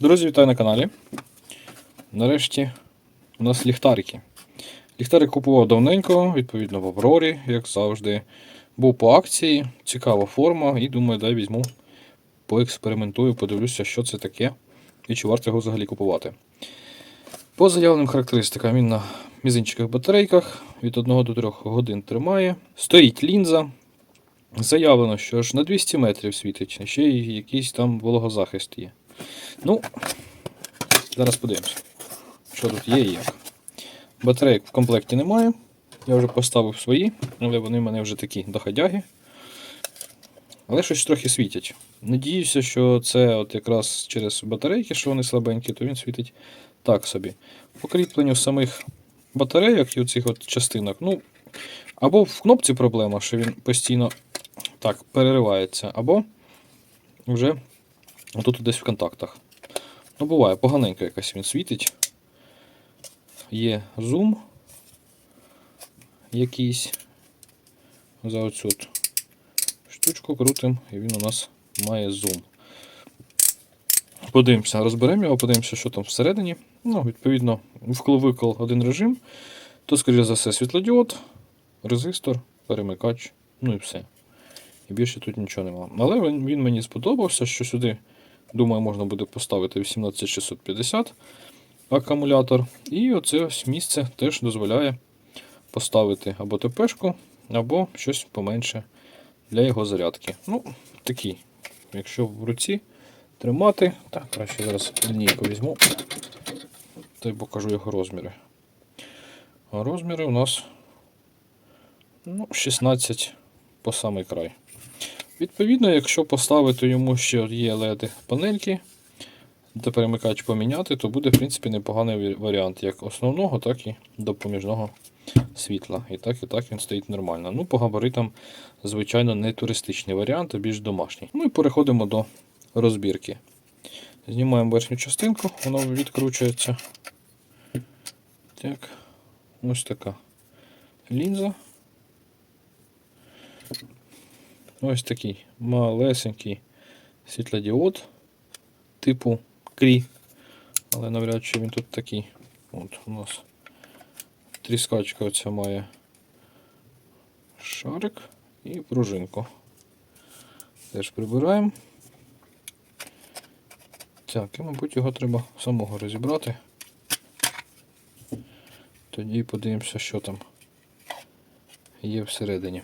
Друзі, вітаю на каналі. Нарешті у нас ліхтарики. Ліхтарик купував давненько, відповідно в Аврорі, як завжди. Був по акції, цікава форма, і думаю, дай візьму, поекспериментую, подивлюся, що це таке і чи варто його взагалі купувати. По заявленим характеристикам він на мізинчиках батарейках від 1 до 3 годин тримає. Стоїть лінза. Заявлено, що аж на 200 метрів світить, ще й якийсь там вологозахист є. Ну, зараз подивимося, що тут є і як. Батарейок в комплекті немає. Я вже поставив свої, але вони в мене вже такі доходяги. Але щось трохи світять. Надіюся, що це от якраз через батарейки, що вони слабенькі, то він світить так собі. По кріпленню самих батарейок і оцих от частинок. Ну, або в кнопці проблема, що він постійно так переривається, або вже отут десь в контактах. Ну, буває, поганенько якось він світить. Є зум якийсь. За оцю штучку крутим, і він у нас має зум. Подивимося, розберемо його, подивимося, що там всередині. Ну, відповідно, вкл-викл один режим, то, скоріше за все, світлодіод, резистор, перемикач, ну і все. І більше тут нічого нема. Але він мені сподобався, що сюди, думаю, можна буде поставити 18650 акумулятор. І оце ось місце теж дозволяє поставити або ТПшку, або щось поменше для його зарядки. Ну, такий, якщо в руці тримати, так, краще зараз лінійку візьму, та й покажу його розміри. Розміри у нас ну, 16 по самий край. Відповідно, якщо поставити йому ще є LED панельки, та перемикач поміняти, то буде, в принципі, непоганий варіант як основного, так і допоміжного світла. І так, і так він стоїть нормально. Ну, по габаритам, звичайно, не туристичний варіант, а більш домашній. Ну і переходимо до розбірки. Знімаємо верхню частинку, вона відкручується. Так, ось така лінза. Ось такий малесенький світлодіод типу крі. Але навряд чи він тут такий. От у нас тріскачка оця має шарик і пружинку. Теж прибираємо. Так, і, мабуть, його треба самого розібрати. Тоді подивимося, що там є всередині.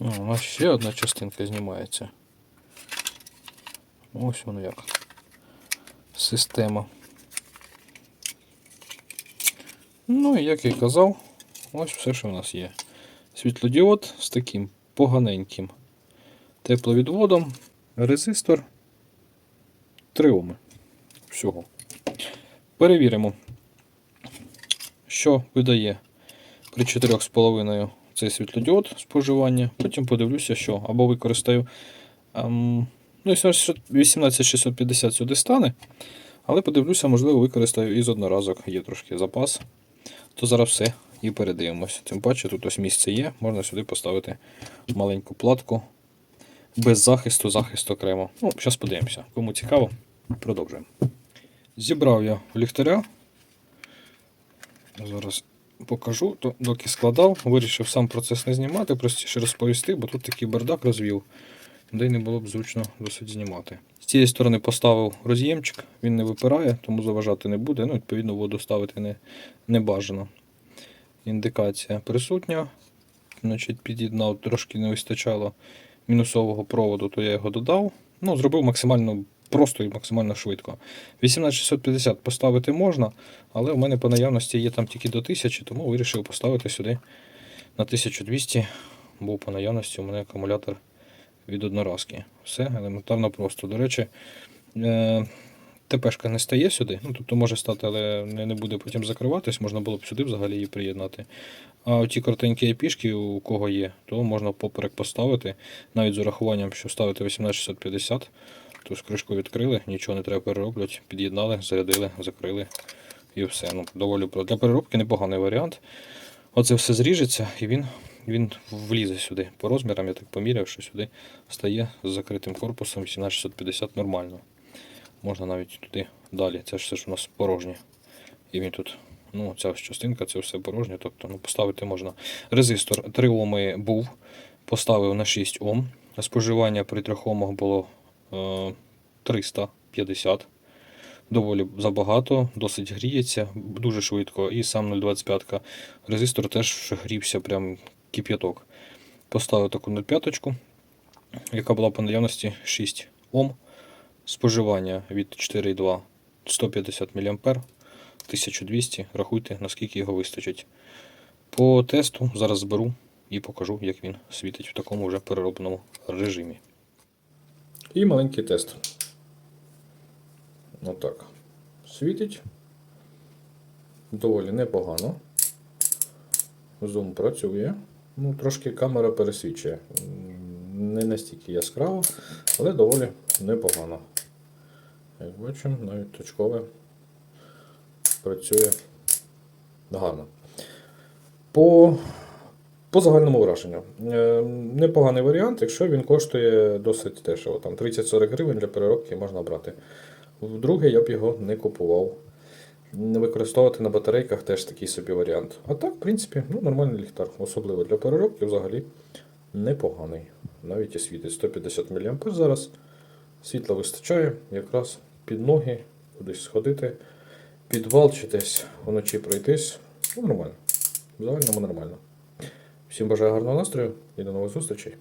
О, у нас ще одна частинка знімається. Ось воно як. Система. Ну і як я казав, ось все, що в нас є. Світлодіод з таким поганеньким тепловідводом, резистор 3 Оми. Всього. Перевіримо, що видає при 4,5 цей світлодіод споживання. Потім подивлюся, що або використаю. Ем, ну, 18650 сюди стане. Але подивлюся, можливо, використаю із одноразок. Є трошки запас. То зараз все і передивимося. Тим паче, тут ось місце є, можна сюди поставити маленьку платку без захисту, захист окремо. Ну, зараз подивимося. Кому цікаво, продовжуємо. Зібрав я ліхтаря. Зараз покажу, то доки складав, вирішив сам процес не знімати, простіше розповісти, бо тут такий бардак розвів, де й не було б зручно досить знімати. З цієї сторони поставив роз'ємчик, він не випирає, тому заважати не буде. Ну, відповідно, воду ставити не, не бажано. Індикація присутня. Значить, під'єднав, трошки не вистачало мінусового проводу, то я його додав. Ну, зробив максимально просто і максимально швидко. 18650 поставити можна, але в мене по наявності є там тільки до 1000, тому вирішив поставити сюди на 1200, бо по наявності у мене акумулятор від одноразки. Все елементарно просто. До речі, е, ТПшка не стає сюди, ну тобто може стати, але не, буде потім закриватись, можна було б сюди взагалі її приєднати. А оті коротенькі епішки, у кого є, то можна поперек поставити, навіть з урахуванням, що ставити 18650, то з кришку відкрили, нічого не треба перероблювати, під'єднали, зарядили, закрили і все. Ну, доволі Для переробки непоганий варіант. оце все зріжеться і він, він влізе сюди. По розмірам я так поміряв, що сюди стає з закритим корпусом 18650 нормально. Можна навіть туди далі. Це ж все ж у нас порожнє. І він тут, ну, ця частинка, це все порожнє. Тобто ну, поставити можна. Резистор 3 Оми був, поставив на 6 Ом. Споживання при 3 Омах було 350. Доволі забагато, досить гріється, дуже швидко. І сам 0,25 резистор теж грівся прям кип'яток. Поставив таку 0,5, яка була по наявності 6 Ом. Споживання від 4,2 150 мА, 1200. Рахуйте, наскільки його вистачить. По тесту зараз зберу і покажу, як він світить в такому вже переробленому режимі. І маленький тест. Отак. Світить. Доволі непогано. Зум працює. Ну, трошки камера пересвічує. Не настільки яскраво, але доволі непогано. Як бачимо, навіть точкове працює гарно. По, по загальному враженню. Е, непоганий варіант, якщо він коштує досить дешево. Там 30-40 гривень для переробки можна брати. Вдруге, я б його не купував. Використовувати на батарейках теж такий собі варіант. А так, в принципі, ну, нормальний ліхтар. Особливо для переробки взагалі непоганий. Навіть і світить 150 мА зараз. Світла вистачає якраз під ноги, кудись сходити, підвал чи десь вночі пройтись. Ну, нормально. В загальному нормально. Всім бажаю гарного настрою і до нових зустрічей.